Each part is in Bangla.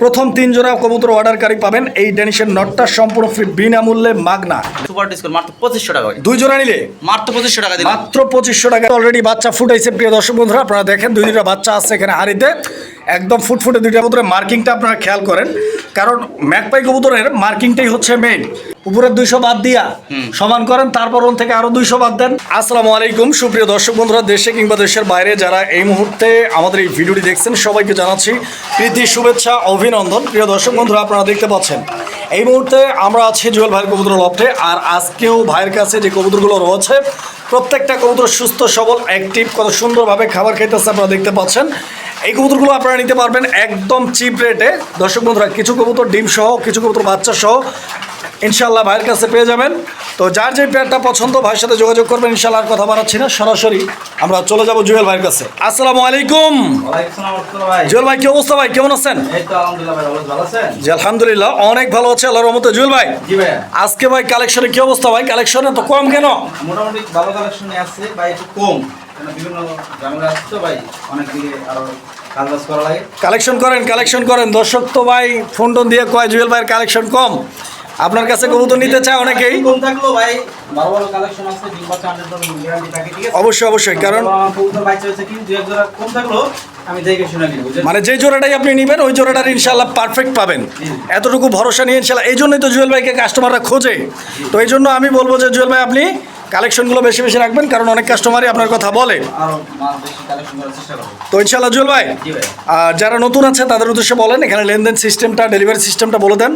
প্রথম তিন জোড়া কবুতর অর্ডারকারী পাবেন। এই ডেনিশের নটটা সম্পূর্ণ ফ্রি বিনামূল্যে মাগনা। সুপার ডিসকাউন্ট মাত্র পঁচিশশো টাকা। দুই জোড়া নিলে? মাত্র পঁচিশশো টাকা মাত্র পঁচিশশো টাকা। অলরেডি বাচ্চা ফুটাইছে প্রিয় দর্শক বন্ধুরা আপনারা দেখেন দুই দুটা বাচ্চা আছে এখানে হাড়িতে। একদম ফুটফুটে দুইটা কবুতরের মার্কিংটা আপনারা খেয়াল করেন। কারণ ম্যাকপাই কবুতরের মার্কিংটাই হচ্ছে মেইন উপরের দুইশো বাদ দিয়া সমান করেন তারপর ওন থেকে আরও দুইশো বাদ দেন। আসসালামু আলাইকুম সুপ্রিয় দর্শক বন্ধুরা দেশে কিংবা দেশের বাইরে যারা এই মুহূর্তে আমাদের এই ভিডিওটি দেখছেন সবাইকে জানাচ্ছি প্রীতি শুভেচ্ছা অভিনন্দন। প্রিয় দর্শক বন্ধুরা আপনারা দেখতে পাচ্ছেন এই মুহূর্তে আমরা আছি জুয়েল ভাইয়ের কবুতর লফটে আর আজকেও ভাইয়ের কাছে যে কবুতরগুলো রয়েছে প্রত্যেকটা কবুতর সুস্থ সবল অ্যাক্টিভ কত সুন্দরভাবে খাবার খাইতেছে আপনারা দেখতে পাচ্ছেন। এই কবুতরগুলো আপনারা নিতে পারবেন একদম চিপ রেটে দর্শক বন্ধুরা কিছু কবুতর ডিম সহ কিছু কবুতর বাচ্চা সহ ইনশাল্লাহ ভাইয়ের কাছে পেয়ে যাবেন। তো যার যে পেয়ারটা পছন্দ ভাইয়ের সাথে যোগাযোগ করবেন ইনশাল্লাহ আর কথা বাড়াচ্ছি না। সরাসরি আমরা চলে যাব জুয়েল ভাইয়ের কাছে। আসসালামু আলাইকুম। জুয়েল ভাই কি অবস্থা ভাই? কেমন আছেন? জি আলহামদুলিল্লাহ অনেক ভালো আছে আল্লাহর রহমতে। জুয়েল ভাই আজকে ভাই কালেকশনে কি অবস্থা ভাই? কালেকশনে তো কম কেন? মোটামুটি ভালো কালেকশন আসছে ভাই একটু কম। বিভিন্ন ঝামেলা আসছে তো ভাই অনেক দিকে আরও কাজ বাজ করা লাগে। কালেকশন করেন কালেকশন করেন। দর্শক তো ভাই ফোন টোন দিয়ে কয় জুয়েল ভাইয়ের কালেকশন কম। আপনার কাছে কবুতর নিতে চায় অনেকেই। অবশ্যই অবশ্যই কারণ মানে যে জোড়াটাই আপনি নেবেন ওই জোড়াটার ইনশাল্লাহ পারফেক্ট পাবেন। এতটুকু ভরসা নিয়ে ইনশাল্লাহ এই জন্যই তো জুয়েল ভাইকে কাস্টমাররা খোঁজে। তো এই জন্য আমি বলব যে জুয়েল ভাই আপনি কালেকশনগুলো বেশি বেশি রাখবেন কারণ অনেক কাস্টমারই আপনার কথা বলে। তো ইনশাল্লাহ জুয়েল ভাই আর যারা নতুন আছে তাদের উদ্দেশ্যে বলেন এখানে লেনদেন সিস্টেমটা ডেলিভারি সিস্টেমটা বলে দেন।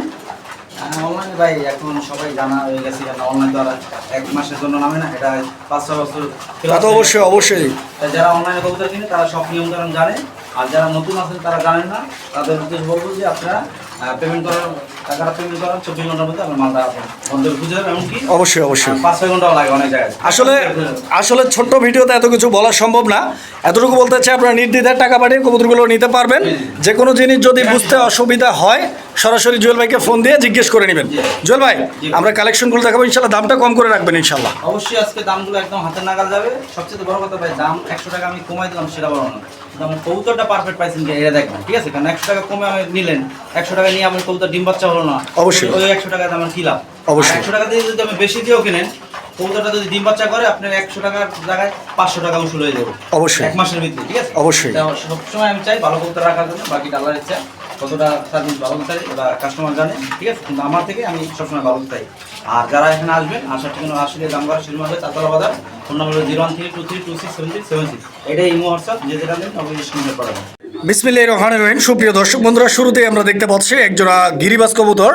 অনলাইনে ভাই এখন সবাই জানা হয়ে গেছে কারণ অনলাইন দ্বারা এক মাসের জন্য নামে না এটা পাঁচ ছয় বছর তা তো অবশ্যই অবশ্যই। যারা অনলাইনে কবুতর কিনে তারা সব নিয়ম কারণ জানে। আর যারা নতুন আছেন তারা জানেন না। তাদের উদ্দেশ্য বলব যে আপনারা পেমেন্ট করার টাকাটা পেমেন্ট করার চব্বিশ ঘণ্টার মধ্যে আপনার মালটা বন্ধ বুঝে এমনকি অবশ্যই অবশ্যই। পাঁচ ছয় ঘন্টাও লাগে অনেক জায়গায়। আসলে আসলে ছোট্ট ভিডিওতে এত কিছু বলা সম্ভব না। এতটুকু বলতে চাই আপনারা নির্দ্বিধায় টাকা পাঠিয়ে কবুতরগুলো নিতে পারবেন। যে কোনো জিনিস যদি বুঝতে অসুবিধা হয় সরাসরি জুয়েল ভাইকে ফোন দিয়ে জিজ্ঞেস করে নেবেন। জুয়েল ভাই আমরা কালেকশনগুলো দেখাবো ইনশাল্লাহ দামটা কম করে রাখবেন ইনশাল্লাহ। অবশ্যই আজকে দামগুলো একদম হাতের নাগাল যাবে। সবচেয়ে বড় কথা ভাই দাম একশো টাকা আমি কমাই দিলাম সেটা বড় না। যেমন কবুতরটা পারফেক্ট পাইছেন কি এটা দেখবেন ঠিক আছে? কারণ একশো টাকা কমে আমি নিলেন একশো টাকা নিয়ে আমার কবুতর ডিম বাচ্চা হলো না। অবশ্যই। ওই একশো টাকা আমার কি লাভ? অবশ্যই। একশো টাকা দিয়ে যদি আমি বেশি দিয়েও কিনেন কবুতরটা যদি ডিম বাচ্চা করে আপনার একশো টাকার জায়গায় পাঁচশো টাকা উসুল হয়ে যাবে। অবশ্যই। এক মাসের ভিতরে ঠিক আছে? অবশ্যই। সবসময় আমি চাই ভালো কবুতর রাখার জন্য বাকি ডালার ইচ্ছা। কতটা সার্ভিস ভালো চাই ওটা কাস্টমার জানে ঠিক আছে? কিন্তু আমার থেকে আমি সবসময় ভালো চাই। আর যারা এখানে আসবেন আসার ঠিকানা আসলে দামগাড়া শুরু হবে Chatla Bazar phone number zero one three two three two six seven six seven six. এটাই ইমো হোয়াটসঅ্যাপ যে যেটা নেন অবশ্যই স্ক্রিনে পড়াবেন বিসমিল্লাহ রহমান রহিম। সুপ্রিয় দর্শক বন্ধুরা শুরুতেই আমরা দেখতে পাচ্ছি একজোড়া গিরিবাস কবুতর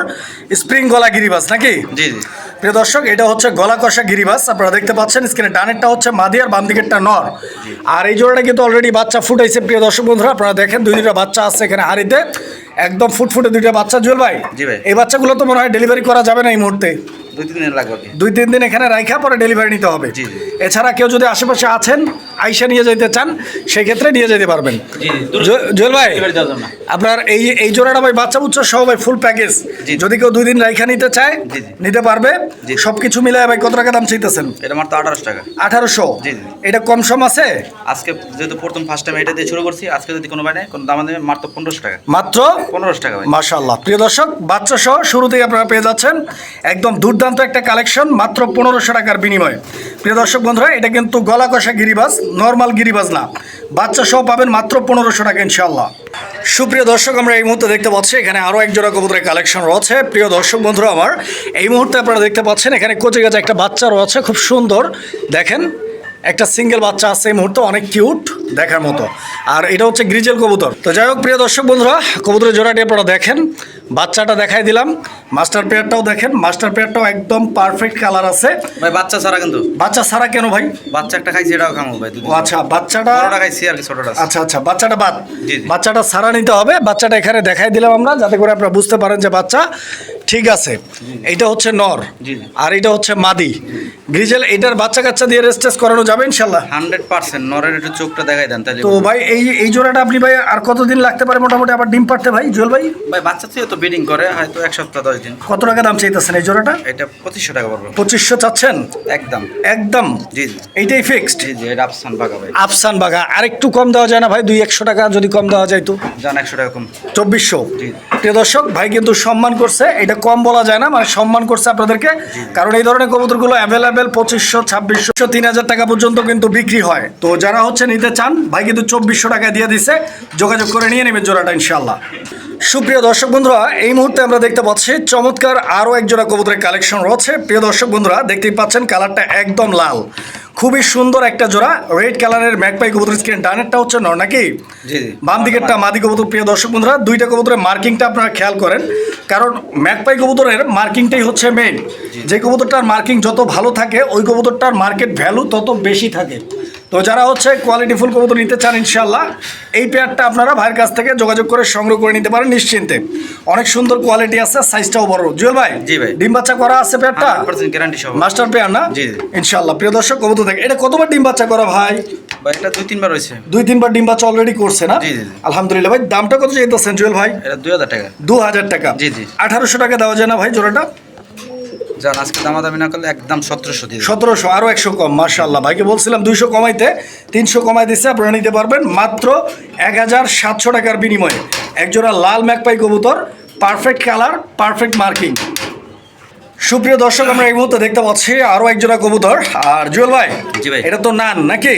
স্প্রিং গলা গিরিবাস নাকি? জি জি। প্রিয় দর্শক এটা হচ্ছে গলা কষা গিরিবাস। আপনারা দেখতে পাচ্ছেন স্ক্রিনে ডানেরটা হচ্ছে মাদি আর বাম দিকেরটা নর আর এই জোড়াটা কিন্তু অলরেডি বাচ্চা ফুটাইছে প্রিয় দর্শক বন্ধুরা আপনারা দেখেন দুই দুটা বাচ্চা আছে এখানে হাড়িতে। একদম ফুটফুটে দুইটা বাচ্চা জুয়েল ভাই জি ভাই। এই বাচ্চাগুলো তো মনে হয় ডেলিভারি করা যাবে না এই মুহূর্তে দুই তিন দিন লাগবে। দুই তিন দিন এখানে রাইখা পরে ডেলিভারি নিতে হবে। এছাড়া কেউ যদি আশেপাশে আছেন আইসা নিয়ে যেতে চান সেই ক্ষেত্রে নিয়ে যেতে পারবেন। জুয়েল ভাই। আপনার এই এই জোড়াটা ভাই বাচ্চা বুচ্চা সহ ভাই ফুল প্যাকেজ যদি কেউ দুই দিন রাইখা নিতে চায়। নিতে পারবে। জি। সবকিছু মিলে ভাই কত টাকা দাম চাইতেছেন? এটা মাত্র আঠারোশো টাকা। আঠারোশো। এটা কম সম আছে? আজকে যেহেতু প্রথম ফার্স্ট টাইম এটা দিয়ে শুরু করছি আজকে যদি কোনো কোনো দাম দেবে মাত্র পনেরোশো টাকা। মাত্র? পনেরোশো টাকা ভাই। মাশাল্লাহ প্রিয় দর্শক বাচ্চা সহ শুরুতেই আপনারা পেয়ে যাচ্ছেন একদম দুর্দান্ত একটা কালেকশন, মাত্র পনেরোশো টাকার বিনিময়ে। প্রিয় দর্শক বন্ধুরা, এটা কিন্তু গলা কষা গিরিবাজ, নর্মাল গিরিবাজ না। বাচ্চা সহ পাবেন মাত্র পনেরোশো টাকা ইনশাল্লাহ সুপ্রিয় দর্শক, আমরা এই মুহূর্তে দেখতে পাচ্ছি, এখানে আরও এক জোড়া কবুতরের কালেকশন রয়েছে। প্রিয় দর্শক বন্ধুরা, আমার এই মুহূর্তে আপনারা দেখতে পাচ্ছেন, এখানে কোচে গেছে একটা বাচ্চা রয়েছে, খুব সুন্দর। দেখেন, একটা সিঙ্গেল বাচ্চা আছে এই মুহূর্তে, অনেক কিউট দেখার মতো। আর এটা হচ্ছে গ্রিজেল কবুতর। তো যাই হোক, প্রিয় দর্শক বন্ধুরা, কবুতরের জোড়াটি আপনারা দেখেন। বাচ্চাটা দেখাই দিলাম। মাস্টার পেয়ারটাও দেখেন মাস্টার পেয়ারটাও একদম পারফেক্ট কালার আছে। ভাই বাচ্চা ছাড়া কিন্তু। বাচ্চা ছাড়া কেন ভাই? বাচ্চা একটা খাইছি এটাও খামো ভাই ও আচ্ছা বাচ্চাটা বড়টা খাইছি আর কি ছোটটা। আচ্ছা আচ্ছা বাচ্চাটা বাদ। জি, জি। বাচ্চাটা সারা নিতে হবে বাচ্চাটা এখানে দেখাই দিলাম আমরা যাতে করে আপনারা বুঝতে পারেন যে বাচ্চা ঠিক আছে। এটা হচ্ছে নর। আর এটা হচ্ছে মাদি। গ্রিজেল এটার বাচ্চা কাচ্চা দিয়ে রেস্টেস করানো যাবে ইনশাল্লাহ? হান্ড্রেড পার্সেন্ট নরের একটু চোখটা দেখাই দেন তাহলে। তো ভাই এই এই জোড়াটা আপনি ভাই আর কতদিন লাগতে পারে মোটামুটি? আবার ডিম পারতে ভাই জুয়েল ভাই? ভাই বাচ্চা তো ব্রিডিং করে হয়তো এক সপ্তাহ দিন কত টাকা দাম চাইতেছেন এই জোড়াটা? এটা পঁচিশশো টাকা পড়বে। পঁচিশশো চাচ্ছেন? একদম। একদম? জি জি। এইটাই ফিক্সড জি জি এটা আফসান বাগা ভাই। আফসান বাগা আরেকটু কম দেওয়া যায় না ভাই? দুই একশো টাকা যদি কম দেওয়া যায় তো? যান একশো টাকা কম। চব্বিশশো? জি। প্রিয় দর্শক ভাই কিন্তু সম্মান করছে। এটা কম বলা যায় না মানে সম্মান করছে আপনাদেরকে। কারণ এই ধরনের কবুতরগুলো অ্যাভেলেবেল পঁচিশশো ছাব্বিশশো তিন হাজার টাকা পর্যন্ত কিন্তু বিক্রি হয়। তো যারা হচ্ছে নিতে চান ভাই কিন্তু চব্বিশশো টাকা দিয়ে দিছে। যোগাযোগ করে নিয়ে নেবেন জোড়াটা ইনশাল্লাহ সুপ্রিয় দর্শক বন্ধুরা এই মুহূর্তে আমরা দেখতে পাচ্ছি চমৎকার আরও এক জোড়া কবুতরের কালেকশন রয়েছে। প্রিয় দর্শক বন্ধুরা দেখতেই পাচ্ছেন কালারটা একদম লাল। খুবই সুন্দর একটা জোড়া রেড কালারের ম্যাকপাই কবুতর স্ক্রিন ডানেরটা হচ্ছে নর নাকি? বাম দিকেরটা মাদি কবুতর। প্রিয় দর্শক বন্ধুরা দুইটা কবুতরের মার্কিংটা আপনারা খেয়াল করেন। কারণ ম্যাকপাই কবুতরের মার্কিংটাই হচ্ছে মেইন যে কবুতরটার মার্কিং যত ভালো থাকে ওই কবুতরটার মার্কেট ভ্যালু তত বেশি থাকে। তো যারা হচ্ছে কোয়ালিটি ফুল কবুতর নিতে চান ইনশাল্লাহ এই পেয়ারটা আপনারা ভাইয়ের কাছ থেকে যোগাযোগ করে সংগ্রহ করে নিতে পারেন নিশ্চিন্তে। অনেক সুন্দর কোয়ালিটি আছে সাইজটাও বড়। জুয়েল ভাই জি ভাই। ডিম বাচ্চা করা আছে পেয়ারটা গ্যারান্টি সহ। মাস্টার পেয়ার না? জি। ইনশাল্লাহ প্রিয় দর্শক কবুতর থাকে। এটা কতবার ডিম বাচ্চা করা ভাই? ভাই এটা দুই তিনবার রয়েছে দুই তিনবার ডিম বাচ্চা অলরেডি করছে না? জি, জি, জি। আলহামদুলিল্লাহ ভাই দামটা কত চাইতেছেন জুয়েল ভাই? এটা দুই হাজার টাকা। দু হাজার টাকা। জি, জি। আঠারোশো টাকা দেওয়া যায় না ভাই জোড়াটা? যান, আজকে দামাদামি না করলে একদম সতেরোশো দিয়ে সতেরোশো আরও একশো কম মার্শাল্লাহ ভাইকে বলছিলাম দুইশো কমাইতে, তিনশো কমাই দিচ্ছে, আপনারা নিতে পারবেন। মাত্র এক হাজার সাতশো টাকার বিনিময়ে। একজোড়া লাল ম্যাকপাই কবুতর পারফেক্ট কালার পারফেক্ট মার্কিং সুপ্রিয় দর্শক আমরা এই মুহূর্তে দেখতে পাচ্ছি আরও একজোড়া কবুতর। আর জুয়েল ভাই জি ভাই। এটা তো নান নাকি।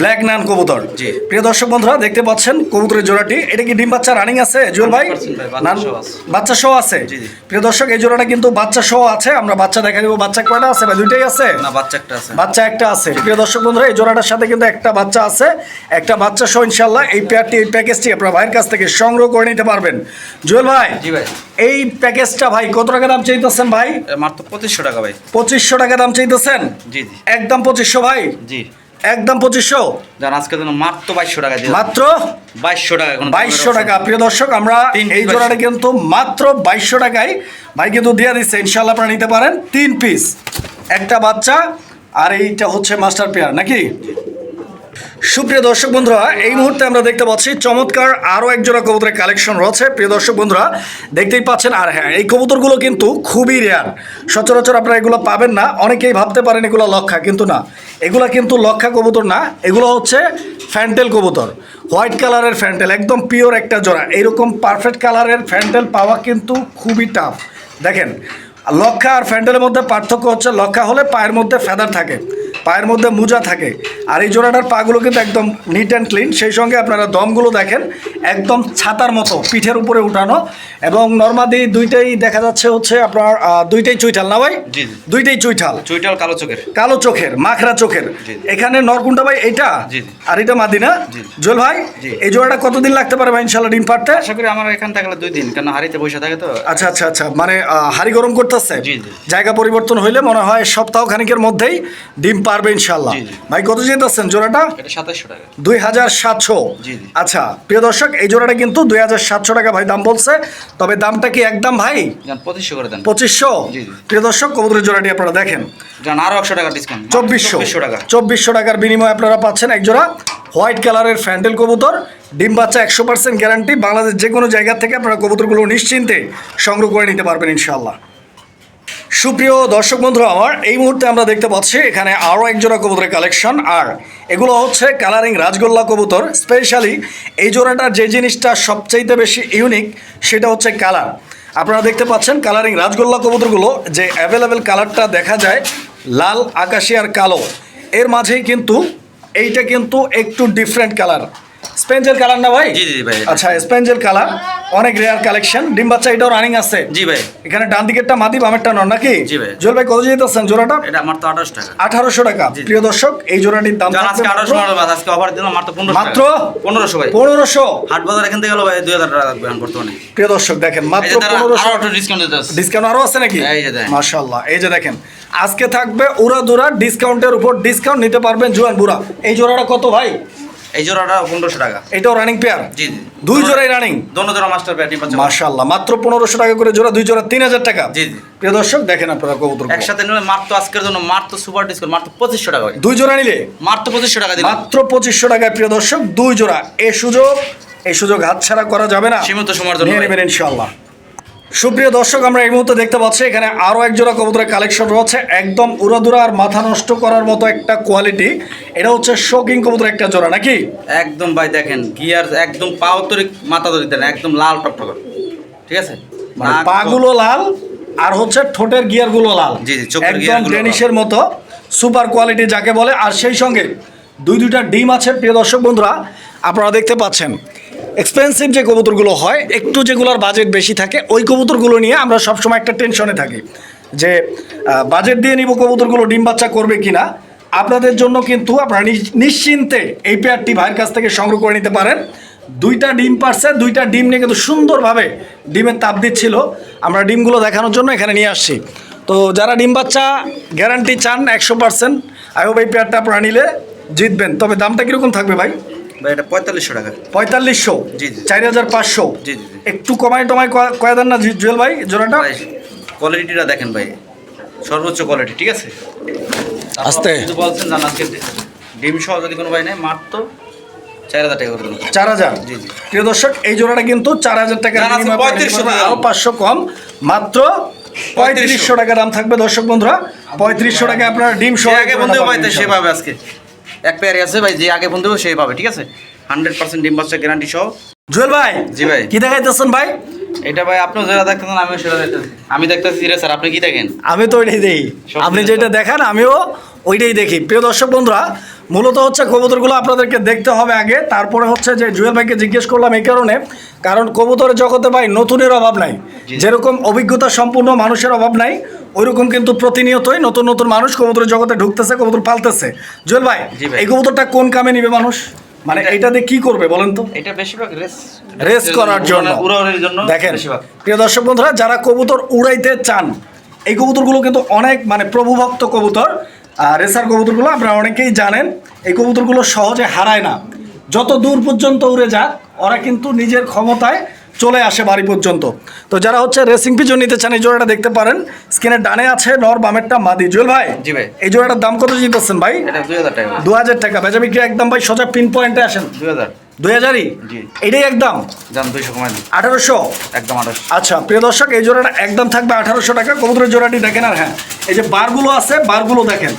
ব্ল্যাক নান কবুতর। জি। প্রিয় দর্শক বন্ধুরা দেখতে পাচ্ছেন কবুতরের জোড়াটি। এটা কি ডিম বাচ্চা রানিং আছে জুয়েল ভাই? বাচ্চা নান সহ আছে। বাচ্চা সহ আছে? জি, জি। প্রিয় দর্শক এই জোড়াটা কিন্তু বাচ্চা সহ আছে। আমরা বাচ্চা দেখা দিব বাচ্চা কয়টা আছে বা দুইটাই আছে? না বাচ্চা একটা আছে। বাচ্চা একটা আছে। প্রিয় দর্শক বন্ধুরা এই জোড়াটার সাথে কিন্তু একটা বাচ্চা আছে। একটা বাচ্চা সহ ইনশাল্লাহ এই পেয়ারটি এই প্যাকেজটি আপনার ভাইয়ের কাছ থেকে সংগ্রহ করে নিতে পারবেন। জুয়েল ভাই জি ভাই। এই প্যাকেজটা ভাই কত টাকা দাম চাইতেছেন ভাই? মাত্র পঁচিশশো টাকা ভাই। পঁচিশশো টাকা দাম চাইতেছেন? জি জি। একদম পঁচিশশো ভাই? জি। একদম পঁচিশশো? যান আজকে জন্য মাত্র বাইশশো টাকা দিয়ে মাত্র? বাইশশো টাকা এখন বাইশশো টাকা। প্রিয় দর্শক আমরা এই জোড়াটা কিন্তু মাত্র বাইশশো টাকায় ভাই কিন্তু দিয়ে দিচ্ছে ইনশাল্লাহ আপনারা নিতে পারেন। তিন পিস একটা বাচ্চা আর এইটা হচ্ছে মাস্টার পেয়ার নাকি? সুপ্রিয় দর্শক বন্ধুরা, এই মুহূর্তে আমরা দেখতে পাচ্ছি চমৎকার আরও এক জোড়া কবুতরের কালেকশন রয়েছে। প্রিয় দর্শক বন্ধুরা, দেখতেই পাচ্ছেন, আর হ্যাঁ এই কবুতরগুলো কিন্তু খুবই রেয়ার সচরাচর আপনারা এগুলো পাবেন না, অনেকেই ভাবতে পারেন এগুলো লক্ষা, কিন্তু না। এগুলো কিন্তু লক্ষা কবুতর না, এগুলো হচ্ছে ফ্যান্টেল কবুতর। হোয়াইট কালারের ফ্যান্টেল, একদম পিওর একটা জোড়া। এইরকম পারফেক্ট কালারের ফ্যান্টেল পাওয়া কিন্তু খুবই টাফ দেখেন লক্ষা আর ফ্যান্ডেলের মধ্যে পার্থক্য হচ্ছে লক্ষা হলে পায়ের মধ্যে ফেদার থাকে পায়ের মধ্যে মোজা থাকে। আর এই জোড়াটার পাগুলো কিন্তু একদম নিট অ্যান্ড ক্লিন সেই সঙ্গে আপনারা দমগুলো দেখেন একদম ছাতার মতো পিঠের উপরে উঠানো। এবং নর্মাদি দুইটাই দেখা যাচ্ছে হচ্ছে আপনার দুইটাই চুইঠাল না ভাই। দুইটাই চুইঠাল। চুইটাল কালো চোখের। কালো চোখের মাখরা চোখের। এখানে নরকুন্ডা ভাই এটা। আর এটা মাদিনা। জোল ভাই এই জোড়াটা কতদিন লাগতে পারে ভাই ইনশাল্লাহ ডিম পারতে আশা করি আমার এখান থাকলে দুই দিন কারণ হাড়িতে বসে থাকে তো। আচ্ছা আচ্ছা আচ্ছা। মানে হাড়ি গরম করতেছে জি। জায়গা পরিবর্তন হইলে মনে হয় সপ্তাহ খানিকের মধ্যেই ডিম পারবে ইনশাল্লাহ। ভাই কত যেতেছেন জোড়াটা? দুই হাজার সাতশো। আচ্ছা প্রিয় দর্শক এই জোড়াটা কিন্তু দুই হাজার সাতশো টাকা ভাই দাম বলছে। তবে দামটা কি একদম ভাই? পঁচিশশো করে দেন। পঁচিশশো। প্রিয় দর্শক কবুতরের জোড়াটি আপনারা দেখেন। আরও একশো টাকা ডিসকাউন্ট চব্বিশশো। চব্বিশশো টাকা। চব্বিশশো টাকার বিনিময়ে আপনারা পাচ্ছেন এক জোড়া হোয়াইট কালারের ফ্যান্ডেল কবুতর। ডিম বাচ্চা একশো পার্সেন্ট গ্যারান্টি বাংলাদেশ যে কোনো জায়গা থেকে আপনারা কবুতরগুলো নিশ্চিন্তে সংগ্রহ করে নিতে পারবেন ইনশাল্লাহ সুপ্রিয় দর্শক বন্ধুরা, আমার এই মুহূর্তে আমরা দেখতে পাচ্ছি এখানে আরও একজোড়া কবুতরের কালেকশন। আর এগুলো হচ্ছে কালারিং রাজগোল্লা কবুতর, স্পেশালি এই জোড়াটার যে জিনিসটা সবচাইতে বেশি ইউনিক, সেটা হচ্ছে কালার। আপনারা দেখতে পাচ্ছেন কালারিং রাজগোল্লা কবুতরগুলো, যে অ্যাভেলেবেল কালারটা দেখা যায় লাল, আকাশি আর কালো। এর মাঝেই কিন্তু, এইটা কিন্তু একটু ডিফারেন্ট কালার। স্পেঞ্জেল কালার না ভাই? জি, জি, ভাই। আচ্ছা স্পেঞ্জেল কালার। অনেক রেয়ার কালেকশন ডিম বাচ্চা এটাও রানিং আছে। জি ভাই। এখানে ডান দিকেরটা মাদি বামেরটা নন নাকি? জি ভাই। জোল ভাই কত যেতেছেন জোড়াটা? এটা আমার তো আঠাশ টাকা। আঠারোশো টাকা। প্রিয় দর্শক এই জোড়াটির দাম আজকে থাকবে আঠারোশো মাত্র মাত্র আজকে অফার দিলাম মাত্র পনেরোশো মাত্র? পনেরোশো ভাই। পনেরোশো। হাট বাজার এখান থেকে গেলো ভাই দুই হাজার টাকা রাখবে এখন বর্তমানে। প্রিয় দর্শক দেখেন মাত্র যে তারা পনেরোশো আরও ডিসকাউন্ট দিতে ডিসকাউন্ট আরও আছে নাকি? এই যে দেখেন। মাশাল্লাহ এই যে দেখেন আজকে থাকবে উড়া দুরা ডিসকাউন্টের উপর ডিসকাউন্ট নিতে পারবেন জুয়ান বুড়া এই জোড়াটা কত ভাই? এই জোড়াটা পনেরোশো টাকা। এটাও রানিং পেয়ার জি জি। দুই জোড়াই রানিং দোনো জোড়া মাস্টার মাশাল্লাহ মাত্র পনেরোশো টাকা করে জোড়া দুই জোড়া তিন হাজার টাকা? জি, জি। প্রিয় দর্শক দেখেন আপনারা কবুতর একসাথে নিলে মাত্র আজকের জন্য মাত্র সুপার ডিসকাউন্ট মাত্র পঁচিশশো টাকা দুই জোড়া নিলে? মাত্র পঁচিশশো টাকা মাত্র পঁচিশশো টাকায় প্রিয় দর্শক দুই জোড়া। এই সুযোগ এই সুযোগ হাতছাড়া করা যাবে না। সীমিত সময়ের জন্য নেবেন ইনশাল্লাহ সুপ্রিয় দর্শক আমরা এই মুহূর্তে দেখতে পাচ্ছি এখানে আরও এক জোড়া কবুতরের কালেকশন রয়েছে। একদম উড়াদুরা আর মাথা নষ্ট করার মতো একটা কোয়ালিটি এটা হচ্ছে শোকিং কবুতর একটা জোড়া নাকি? একদম ভাই দেখেন গিয়ার একদম পাও তরি মাথা তরি দেন একদম লাল টকটক। ঠিক আছে? মানে পাগুলো লাল আর হচ্ছে ঠোঁটের গিয়ারগুলো লাল। জি, জি, চোখের একদম ডেনিশের মতো সুপার কোয়ালিটি যাকে বলে। আর সেই সঙ্গে দুই দুইটা ডিম আছে প্রিয় দর্শক বন্ধুরা আপনারা দেখতে পাচ্ছেন। এক্সপেন্সিভ যে কবুতরগুলো হয়, একটু যেগুলোর বাজেট বেশি থাকে, ওই কবুতরগুলো নিয়ে আমরা সবসময় একটা টেনশনে থাকি যে বাজেট দিয়ে নিব কবুতরগুলো, ডিম বাচ্চা করবে কিনা, আপনাদের জন্য কিন্তু আপনারা নিশ- নিশ্চিন্তে এই পেয়ারটি ভাইয়ের কাছ থেকে সংগ্রহ করে নিতে পারেন। দুইটা ডিম পারছে, দুইটা ডিম নিয়ে কিন্তু সুন্দরভাবে ডিমের তাপ দিচ্ছিল। আমরা ডিমগুলো দেখানোর জন্য এখানে নিয়ে আসছি। তো যারা ডিম বাচ্চা গ্যারান্টি চান একশো পার্সেন্ট আই হোপ এই পেয়ারটা আপনারা নিলে জিতবেন। তবে দামটা কীরকম থাকবে ভাই? ভাই এটা পঁয়তাল্লিশশো টাকা পঁয়তাল্লিশশো জি, জি। চার হাজার পাঁচশো জি, জি। একটু কমায় টমায় কয়- দেন না জুয়েল ভাই জোড়াটা কোয়ালিটিটা দেখেন ভাই সর্বোচ্চ কোয়ালিটি ঠিক আছে আস্তে। বলছেন জান আজকে ডিম সহ যদি কোনো ভাই নেয় মাত্র চার হাজার টাকা করে দেবেন চার হাজার জি, জি। প্রিয় দর্শক এই জোড়াটা কিন্তু চার হাজার টাকা না, না, minimum আপনারা নিতে 3500 পারবেন। দাম। আরও পাঁচশো কম মাত্র পঁয়ত্রিশশো টাকা দাম থাকবে দর্শক বন্ধুরা পঁয়ত্রিশশো টাকা আপনারা ডিম সহ আগে বন্ধু পাইতে সে আজকে এক পেয়ারে আছে ভাই যে আগে বন্ধু সেই পাবে ঠিক আছে? হান্ড্রেড পার্সেন্ট ডিম বাচ্চা গ্যারান্টি সহ। জুয়েল ভাই জি ভাই। কি দেখাইতেছেন ভাই? এটা ভাই আপনি যেটা দেখতেছেন আমিও সেটা দেখতেছি। আমি দেখতেছি রে স্যার আপনি কি দেখেন? আমি তো ওইটাই দেখি। আপনি যেটা দেখান আমিও ওইটাই দেখি। প্রিয় দর্শক বন্ধুরা মূলত হচ্ছে কবুতরগুলো আপনাদেরকে দেখতে হবে আগে। তারপরে হচ্ছে যে জুয়েল ভাইকে জিজ্ঞেস করলাম এই কারণে কারণ কবুতরের জগতে ভাই নতুনের অভাব নাই। যেরকম অভিজ্ঞতা সম্পূর্ণ মানুষের অভাব নাই ওইরকম কিন্তু প্রতিনিয়তই নতুন নতুন মানুষ কবুতরের জগতে ঢুকতেছে কবুতর পালতেছে। জুয়েল ভাই এই কবুতরটা কোন কামে নিবে মানুষ? মানে এটা- এইটা দিয়ে কি করবে বলেন তো? এটা বেশিরভাগ রেস রেস করার জন্য। উড়াউড়ির জন্য দেখেন প্রিয় দর্শক বন্ধুরা যারা কবুতর উড়াইতে চান এই কবুতরগুলো কিন্তু অনেক মানে প্রভুভক্ত কবুতর। আর রেসার কবুতরগুলো আপনারা অনেকেই জানেন এই কবুতরগুলো সহজে হারায় না। যত দূর পর্যন্ত উড়ে যাক ওরা কিন্তু নিজের ক্ষমতায় চলে আসে বাড়ি পর্যন্ত। তো যারা হচ্ছে রেসিং পিজন নিতে চান এই জোড়াটা দেখতে পারেন। স্ক্রিনের ডানে আছে নর বামেরটা মাদি। জুয়েল ভাই জি ভাই। এই জোড়াটার দাম কত জিতেছেন ভাই? দু হাজার টাকা। বেচা বিক্রি একদম ভাই সোজা পিন পয়েন্টে আসেন? দুই হাজার। দুই হাজারই? এটাই একদম? যান দুইশো কমাই আঠারোশো? একদম আচ্ছা প্রিয় দর্শক এই জোড়াটা একদম থাকবে আঠারোশো টাকা। কবুতরের জোড়াটি দেখেন আর হ্যাঁ এই যে বারগুলো আছে বারগুলো দেখেন।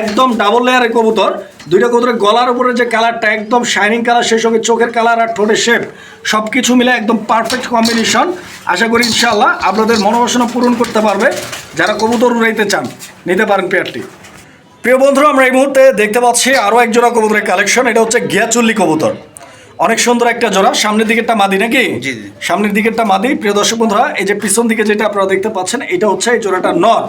একদম ডাবল লেয়ারের কবুতর। দুইটা কবুতরের গলার উপরে যে কালারটা একদম শাইনিং কালার সেই সঙ্গে চোখের কালার আর ঠোঁটের শেপ সব কিছু মিলে একদম পারফেক্ট কম্বিনেশন আশা করি ইনশাল্লাহ আপনাদের মনোবাসনা পূরণ করতে পারবে। যারা কবুতর উড়াইতে চান, নিতে পারেন পেয়ারটি প্রিয় বন্ধুরা, আমরা এই মুহূর্তে দেখতে পাচ্ছি আরও একজোড়া কবুতরের কালেকশন এটা হচ্ছে গিয়াচুল্লি কবুতর। অনেক সুন্দর একটা জোড়া। সামনের দিকেরটা মাদি নাকি? জি, জি। সামনের দিকেরটা মাদি। প্রিয় দর্শক বন্ধুরা এই যে পিছন দিকে যেটা আপনারা দেখতে পাচ্ছেন এটা হচ্ছে এই জোড়াটা নর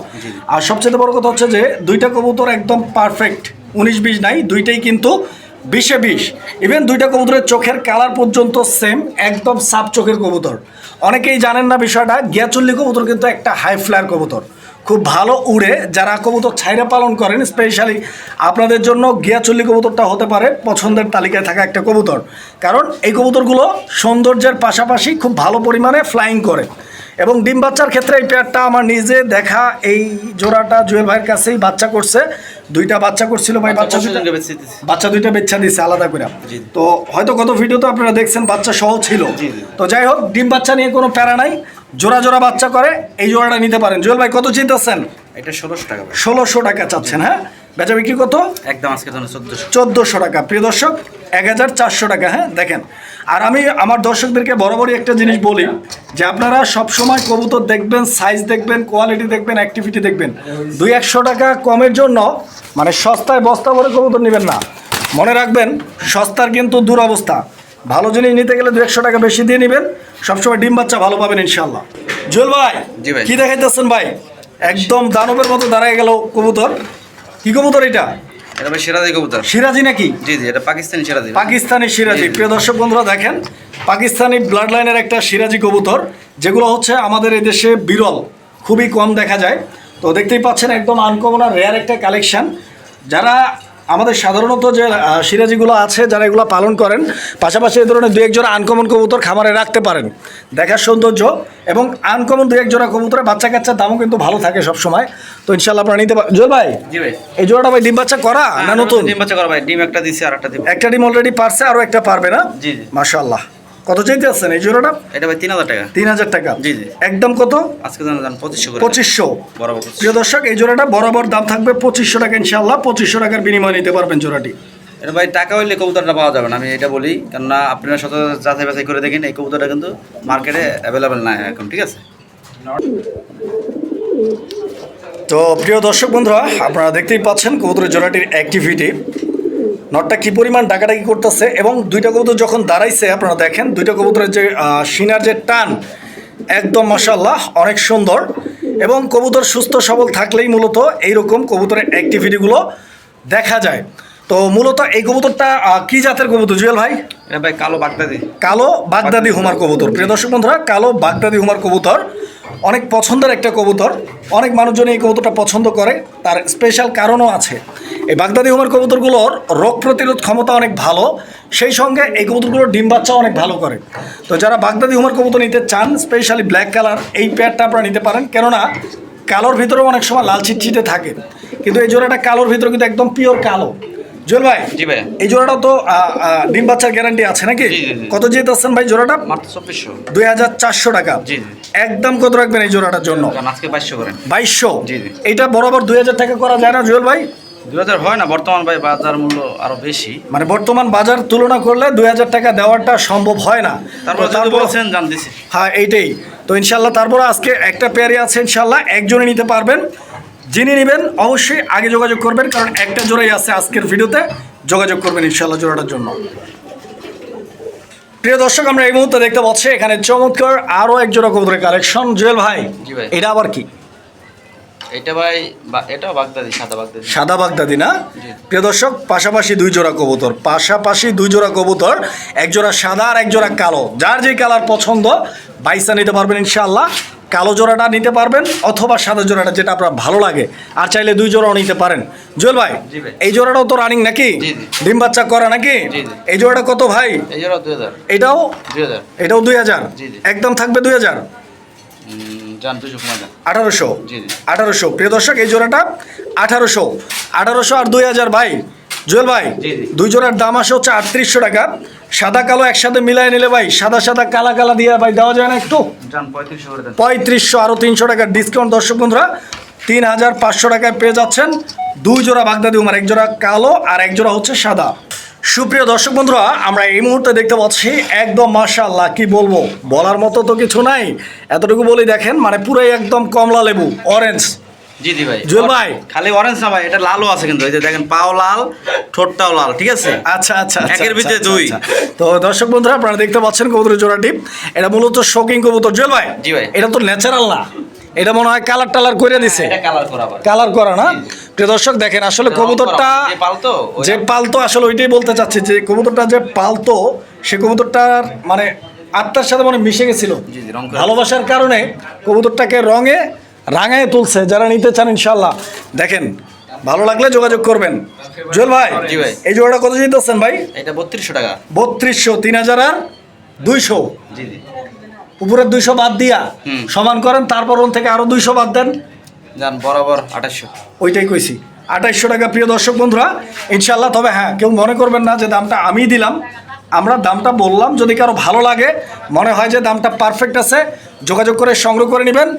আর সবচেয়ে বড় কথা হচ্ছে যে দুইটা কবুতর একদম পারফেক্ট উনিশ বিশ নাই দুইটাই কিন্তু বিশে বিশ। ইভেন দুইটা কবুতরের চোখের কালার পর্যন্ত সেম একদম সাপ চোখের কবুতর। অনেকেই জানেন না বিষয়টা গিয়াচল্লি কবুতর কিন্তু একটা হাই ফ্লায়ার কবুতর। খুব ভালো উড়ে যারা কবুতর ছাইরা পালন করেন স্পেশালি আপনাদের জন্য গিয়াচল্লি কবুতরটা হতে পারে পছন্দের তালিকায় থাকা একটা কবুতর। কারণ এই কবুতরগুলো সৌন্দর্যের পাশাপাশি খুব ভালো পরিমাণে ফ্লাইং করে। এবং ডিম বাচ্চার ক্ষেত্রে এই পেয়ারটা আমার নিজে দেখা এই জোড়াটা জুয়েল ভাইয়ের কাছেই বাচ্চা করছে। দুইটা বাচ্চা করছিল ভাই বাচ্চা দুইটা বাচ্চা দুইটা বেচ্চা দিছে আলাদা করে। তো হয়তো কত ভিডিওতে আপনারা দেখছেন বাচ্চা সহ ছিল। তো যাই হোক ডিম বাচ্চা নিয়ে কোনো প্যারা নাই। জোড়া জোড়া বাচ্চা করে এই জোড়াটা নিতে পারেন। জুয়েল ভাই কত চিন্তাছেন এটা ষোলোশো টাকা ষোলোশো টাকা চাচ্ছেন হ্যাঁ? বেচা বিক্রি কত? একদম আজকে চোদ্দোশো। টাকা। প্রিয় দর্শক এক হাজার চারশো টাকা হ্যাঁ? দেখেন আর আমি আমার দর্শকদেরকে বরাবরই একটা জিনিস বলি যে আপনারা সবসময় কবুতর দেখবেন সাইজ দেখবেন কোয়ালিটি দেখবেন অ্যাক্টিভিটি দেখবেন। দুই একশো টাকা কমের জন্য মানে সস্তায় বস্তা ভরে কবুতর নেবেন না। মনে রাখবেন সস্তার কিন্তু দুরবস্থা। ভালো জিনিস নিতে গেলে দু একশো টাকা বেশি দিয়ে নেবেন। সবসময় ডিম বাচ্চা ভালো পাবেন ইনশাল্লাহ জুয়েল ভাই জি ভাই। কি দেখাইতেছেন ভাই? একদম দানবের মতো দাঁড়ায় গেল কবুতর। কি কবুতর এটা? এটা ভাই সিরাজি কবুতর। সিরাজি নাকি? জি জি এটা পাকিস্তানি সিরাজি। পাকিস্তানি সিরাজি। প্রিয় দর্শক বন্ধুরা দেখেন পাকিস্তানি ব্লাড লাইনের একটা সিরাজি কবুতর যেগুলো হচ্ছে আমাদের এই দেশে বিরল খুবই কম দেখা যায়। তো দেখতেই পাচ্ছেন একদম আনকমন আর রেয়ার একটা কালেকশন যারা আমাদের সাধারণত যে সিরাজিগুলো আছে যারা এগুলো পালন করেন পাশাপাশি এই ধরনের দু একজোড়া আনকমন কবুতর খামারে রাখতে পারেন। দেখার সৌন্দর্য এবং আনকমন দু একজোড়া কবুতরের কবুতরে বাচ্চা কাচ্চার দামও কিন্তু ভালো থাকে সবসময়। তো ইনশাল্লাহ আপনারা নিতে পারেন জোর ভাই ভাই। এই জোড়াটা ভাই ডিম বাচ্চা করা না নতুন? ডিম বাচ্চা করা ভাই ডিম একটা দিচ্ছে আর একটা একটা ডিম অলরেডি পারছে আরও একটা পারবে না? জি, জি। মাশাল্লাহ কত চাইতে আছেন এই জোড়াটা? এটা ভাই তিন হাজার টাকা। তিন হাজার টাকা। জি, জি। একদম কত? আজকে জানা যান পঁচিশশো পঁচিশশো। বরাবর প্রিয় দর্শক এই জোড়াটা বরাবর দাম থাকবে পঁচিশশো টাকা ইনশাল্লাহ পঁচিশশো টাকার বিনিময়ে নিতে পারবেন জোড়াটি। এটা ভাই টাকা হইলে কবুতরটা পাওয়া যাবে না আমি এটা বলি। কেননা আপনারা শত যাচাই বাছাই করে দেখেন এই কবুতরটা কিন্তু মার্কেটে অ্যাভেলেবেল নাই এখন ঠিক আছে? তো প্রিয় দর্শক বন্ধুরা আপনারা দেখতেই পাচ্ছেন কবুতরের জোড়াটির অ্যাক্টিভিটি নটটা কি পরিমাণ ডাকাডাকি করতেছে এবং দুইটা কবুতর যখন দাঁড়াইছে আপনারা দেখেন দুইটা কবুতরের যে সিনার যে টান একদম মশাল্লাহ অনেক সুন্দর এবং কবুতর সুস্থ সবল থাকলেই মূলত এইরকম কবুতরের অ্যাক্টিভিটিগুলো দেখা যায়। তো মূলত এই কবুতরটা কি জাতের কবুতর জুয়েল ভাই? ভাই কালো বাগদাদি। কালো বাগদাদি হুমার কবুতর। প্রিয় দর্শক বন্ধুরা কালো বাগদাদি হুমার কবুতর। অনেক পছন্দের একটা কবুতর। অনেক মানুষজন এই কবুতরটা পছন্দ করে। তার স্পেশাল কারণও আছে। এই বাগদাদি হোমের কবুতরগুলোর রোগ প্রতিরোধ ক্ষমতা অনেক ভালো। সেই সঙ্গে এই কবুতরগুলোর ডিম বাচ্চা অনেক ভালো করে। তো যারা বাগদাদি হুমার কবুতর নিতে চান স্পেশালি ব্ল্যাক কালার এই প্যাডটা আপনারা নিতে পারেন। কেননা, কালোর ভিতরেও অনেক সময় লাল ছিটছিটে থাকে। কিন্তু এই জোড়াটা কালোর ভিতরে কিন্তু একদম পিওর কালো। জুয়েল ভাই জি ভাই এই জোড়াটা তো ডিম বাচ্চার গ্যারান্টি আছে নাকি। কত যেতেছেন ভাই জোড়াটা? মাত্র চব্বিশশো। দুই হাজার চারশো টাকা। জি। একদম কত রাখবেন এই জোড়াটার জন্য? আজকে বাইশশো করেন। বাইশশো? জি। এইটা বরাবর দুই হাজার টাকা করা যায় না জুয়েল ভাই? দু হাজার হয় না বর্তমান ভাই বাজার মূল্য আরও বেশি। মানে বর্তমান বাজার তুলনা করলে দুই হাজার টাকা দেওয়াটা সম্ভব হয় না। তারপর হ্যাঁ এইটাই। তো ইনশাল্লাহ তারপর আজকে একটা পেয়ারি আছে ইনশাল্লাহ। একজনে নিতে পারবেন। যিনি নেবেন অবশ্যই আগে যোগাযোগ করবেন কারণ একটা জোড়াই আছে আজকের ভিডিওতে। যোগাযোগ করবেন ইনশাল্লাহ জোড়াটার জন্য। প্রিয় দর্শক আমরা এই মুহূর্তে দেখতে পাচ্ছি এখানে চমৎকার আরও এক জোড়া কবুতরের কালেকশন। জুয়েল ভাই এটা আবার কি? এটা ভাই এটাও বাগদাদি সাদা বাগদাদি। সাদা বাগদাদি না। প্রিয় দর্শক পাশাপাশি দুই জোড়া কবুতর পাশাপাশি দুই জোড়া কবুতর এক জোড়া সাদা আর এক জোড়া কালো। যার যে কালার পছন্দ বাইসা নিতে পারবেন ইনশাআল্লাহ। কালো জোড়াটা নিতে পারবেন অথবা সাদা জোড়াটা যেটা আপনার ভালো লাগে। আর চাইলে দুই জোড়াও নিতে পারেন। জুয়েল ভাই এই জোড়াটাও তো রানিং নাকি। ডিম বাচ্চা করা নাকি। এই জোড়াটা কত ভাই? এটাও? এটাও দুই হাজার। একদম থাকবে দুই হাজার? আঠারোশো। আঠারোশো। প্রিয় দর্শক এই জোড়াটা আঠারোশো। আঠারোশো আর দুই হাজার ভাই? জুয়েল ভাই। দুই জোড়ার দাম আসে হচ্ছে আটত্রিশশো টাকা। সাদা কালো একসাথে মিলাই নিলে ভাই সাদা সাদা কালা কালা দিয়ে ভাই দেওয়া যায় না একটু? পঁয়ত্রিশশো আরও তিনশো টাকার ডিসকাউন্ট দর্শক বন্ধুরা তিন হাজার পাঁচশো টাকায় পেয়ে যাচ্ছেন দুই জোড়া বাগদাদি উমার এক জোড়া কালো আর এক জোড়া হচ্ছে সাদা। সুপ্রিয় দর্শক বন্ধুরা আমরা এই মুহূর্তে দেখতে পাচ্ছি একদম মাশাআল্লাহ কি বলব? বলার মতো তো কিছু নাই। এতটুকু বলি দেখেন মানে পুরাই একদম কমলা লেবু অরেঞ্জ জি জি ভাই। জুয়েল ভাই। খালি অরেঞ্জ না ভাই এটা লালও আছে কিন্তু। এই যে দেখেন পাও লাল ঠোঁটটাও লাল ঠিক আছে? আচ্ছা আচ্ছা আচ্ছা, একের ভিতরে আচ্ছা, দুই। আচ্ছা। তো দর্শক বন্ধুরা আপনারা দেখতে পাচ্ছেন কবুতরের জোড়াটি। এটা মূলত শোকিং কবুতর। জুয়েল ভাই জি ভাই। এটা তো ন্যাচারাল না। এটা মনে হয় কালার টালার করে দিছে। কালার করা না? প্রিয় দর্শক দেখেন আসলে কবুতরটা যে পালতো আসলে ওইটাই বলতে চাচ্ছি যে কবুতরটা যে পালতো সে কবুতরটার মানে আত্মার সাথে মানে মিশে গেছিল। ভালোবাসার কারণে কবুতরটাকে রঙে রাঙায় তুলছে যারা নিতে চান ইনশাল্লাহ দেখেন ভালো লাগলে যোগাযোগ করবেন। জুয়েল ভাই ভাই। এই জোড়াটা কত জিতেছেন ভাই? এটা বত্রিশশো টাকা। বত্রিশশো তিন হাজার আর দুইশো। উপরের দুইশো বাদ দিয়া। সমান করেন তারপর ওন থেকে আরও দুইশো বাদ দেন। জান বরাবর আঠাশশো। ওইটাই কইছি। আঠাইশশো টাকা প্রিয় দর্শক বন্ধুরা ইনশাল্লাহ তবে হ্যাঁ কেউ মনে করবেন না যে দামটা আমি দিলাম। আমরা দামটা বললাম যদি কারও ভালো লাগে মনে হয় যে দামটা পারফেক্ট আছে যোগাযোগ করে সংগ্রহ করে নেবেন।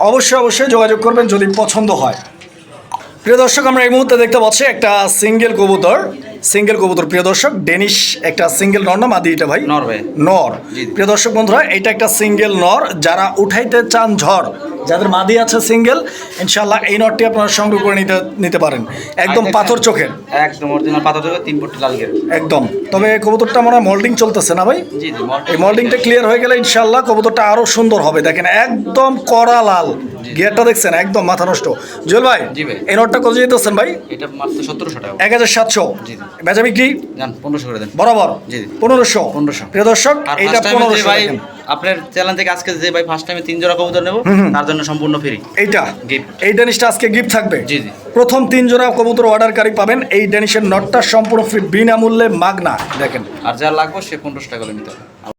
অবশ্যই অবশ্যই যোগাযোগ করবেন যদি পছন্দ হয়। প্রিয় দর্শক, আমরা এই মুহূর্তে দেখতে পাচ্ছি একটা সিঙ্গেল কবুতর। সিঙ্গেল কবুতর। প্রিয় দর্শক ডেনিশ একটা সিঙ্গেল নর না মাদি এটা ভাই? নর ভাই। নর। প্রিয় দর্শক বন্ধুরা এটা একটা সিঙ্গেল নর যারা উঠাইতে চান ঝড় যাদের মাদি আছে সিঙ্গেল ইনশাল্লাহ এই নরটি আপনারা সংগ্রহ করে নিতে নিতে পারেন। একদম পাথর চোখের। একদম অরিজিনাল পাথর থেকে তিন ফুট লাল একদম। তবে কবুতরটা মনে হয় মোল্ডিং চলতেছে না ভাই? এই মোল্ডিংটা ক্লিয়ার হয়ে গেলে ইনশাল্লাহ কবুতরটা আরও সুন্দর হবে। দেখেন একদম কড়া লাল। গিয়ারটা দেখছেন? একদম মাথা নষ্ট। জুয়েল ভাই এই নটটা কত যেতেছেন ভাই? এটা মাত্র সতেরোশো টাকা। এক হাজার সাতশো। বেচা বিক্রি? পনেরোশো করে দেন। বরাবর? জি, জি। পনেরোশো। প্রিয় দর্শক যে পনেরোশো ভাই আপনার চ্যানেল থেকে আজকে যে ভাই ফার্স্ট টাইমে তিন জোড়া কবুতর নেব তার জন্য সম্পূর্ণ ফ্রি এইটা? Gift। এই ড্যানিশটা আজকে গিফট থাকবে? জি, জি। প্রথম তিন জোড়া কবুতর অর্ডারকারী পাবেন। এই ড্যানিশের নটটা সম্পূর্ণ ফ্রি বিনামূল্যে মাগনা। দেখেন। আর যা লাগবে সে পনেরোশো টাকা করে নিতে হবে।